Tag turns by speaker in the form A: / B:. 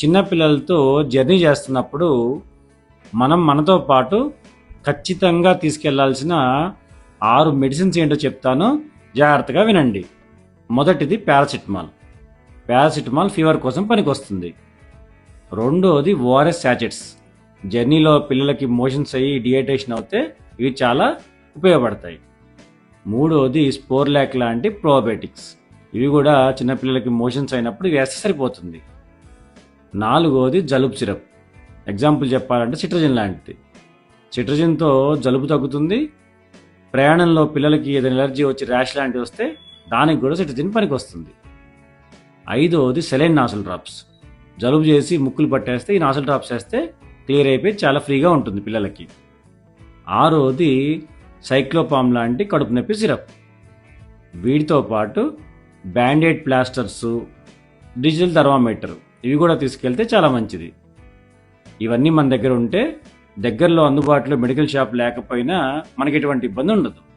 A: చిన్నపిల్లలతో జర్నీ చేస్తున్నప్పుడు మనం మనతో పాటు ఖచ్చితంగా తీసుకెళ్ళాల్సిన ఆరు మెడిసిన్స్ ఏంటో చెప్తాను. జాగ్రత్తగా వినండి. మొదటిది పారాసిటమాల్. పారాసిటమాల్ ఫీవర్ కోసం పనికొస్తుంది. రెండోది ఓఆర్ఎస్ శాచెట్స్ జర్నీలో పిల్లలకి మోషన్స్ అయ్యి డిహైడ్రేషన్ అవుతే ఇవి చాలా ఉపయోగపడతాయి. మూడోది స్పోర్లాక్ లాంటి ప్రోబయోటిక్స్. ఇవి కూడా చిన్నపిల్లలకి మోషన్స్ అయినప్పుడు వేస్తే సరిపోతుంది. నాలుగోది జలుబు సిరప్. ఎగ్జాంపుల్ చెప్పాలంటే సిట్రజిన్ లాంటిది. సిట్రజిన్తో జలుబు తగ్గుతుంది. ప్రయాణంలో పిల్లలకి ఏదైనా ఎలర్జీ వచ్చి ర్యాష్ లాంటివి వస్తే దానికి కూడా సిట్రజిన్ పనికి వస్తుంది ఐదోది సెలైన్ నాసల్ డ్రాప్స్. జలుబు చేసి ముక్కులు పట్టేస్తే ఈ నాసల్ డ్రాప్స్ వేస్తే క్లియర్ అయిపోయి చాలా ఫ్రీగా ఉంటుంది పిల్లలకి. ఆరోది సైక్లోపామ్ లాంటి కడుపు నొప్పి సిరప్. వీటితో పాటు బ్యాండేడ్ ప్లాస్టర్స్ డిజిటల్ థర్మామీటర్ ఇవి కూడా తీసుకెళ్తే చాలా మంచిది. ఇవన్నీ మన దగ్గర ఉంటే దగ్గరలో అందుబాటులో మెడికల్ షాప్ లేకపోయినా మనకి ఎటువంటి ఇబ్బంది ఉండదు.